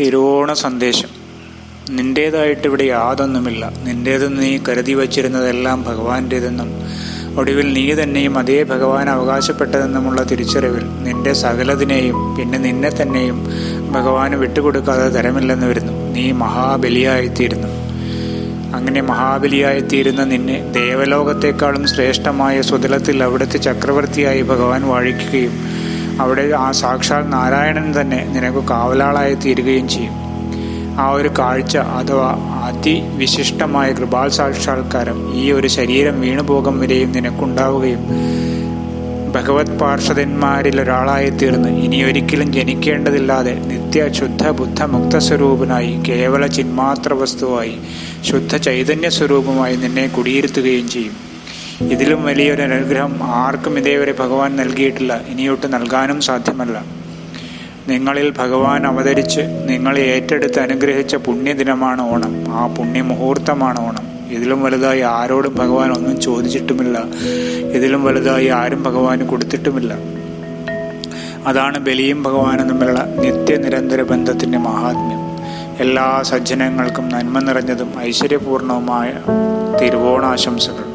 തിരുവോണ സന്ദേശം. നിന്റേതായിട്ട് ഇവിടെ യാതൊന്നുമില്ല. നിന്റേതെന്ന് നീ കരുതി വച്ചിരുന്നതെല്ലാം ഭഗവാന്റേതെന്നും ഒടുവിൽ നീ തന്നെയും അതേ ഭഗവാൻ അവകാശപ്പെട്ടതെന്നുമുള്ള തിരിച്ചറിവിൽ നിന്റെ സകലതിനെയും പിന്നെ നിന്നെ തന്നെയും ഭഗവാന് വിട്ടുകൊടുക്കാതെ തരമില്ലെന്ന് വരുന്നു. നീ മഹാബലിയായിത്തീരുന്നു. അങ്ങനെ മഹാബലിയായിത്തീരുന്ന നിന്നെ ദേവലോകത്തെക്കാളും ശ്രേഷ്ഠമായ സുതലത്തിൽ അവിടുത്തെ ചക്രവർത്തിയായി ഭഗവാൻ വാഴിക്കുകയും അവിടെ ആ സാക്ഷാൽ നാരായണൻ തന്നെ നിനക്ക് കാവലാളായി തീരുകയും ചെയ്യും. ആ ഒരു കാഴ്ച അഥവാ അതിവിശിഷ്ടമായ കൃപാൽ സാക്ഷാത്കാരം ഈ ഒരു ശരീരം വീണുപോകും വരെയും നിനക്കുണ്ടാവുകയും ഭഗവത് പാർഷദന്മാരിൽ ഒരാളായി തീർന്ന് ഇനി ഒരിക്കലും ജനിക്കേണ്ടതില്ലാതെ നിത്യ ശുദ്ധ ബുദ്ധ മുക്തസ്വരൂപനായി കേവല ചിന്മാത്ര വസ്തുവായി ശുദ്ധ ചൈതന്യ സ്വരൂപമായി നിന്നെ കുടിയിരുത്തുകയും ചെയ്യും. ഇതിലും വലിയൊരു അനുഗ്രഹം ആർക്കും ഇതേവരെ ഭഗവാൻ നൽകിയിട്ടില്ല. ഇനിയൊട്ട് നൽകാനും സാധ്യമല്ല. നിങ്ങളിൽ ഭഗവാൻ അവതരിച്ച് നിങ്ങളെ ഏറ്റെടുത്ത് അനുഗ്രഹിച്ച പുണ്യദിനമാണ് ഓണം. ആ പുണ്യമുഹൂർത്തമാണ് ഓണം. ഇതിലും വലുതായി ആരോടും ഭഗവാൻ ഒന്നും ചോദിച്ചിട്ടുമില്ല. ഇതിലും വലുതായി ആരും ഭഗവാന് കൊടുത്തിട്ടുമില്ല. അതാണ് ബലിയും ഭഗവാനും തമ്മിലുള്ള നിത്യനിരന്തര ബന്ധത്തിന്റെ മഹാത്മ്യം. എല്ലാ സജ്ജനങ്ങൾക്കും നന്മ നിറഞ്ഞതും ഐശ്വര്യപൂർണവുമായ തിരുവോണാശംസകൾ.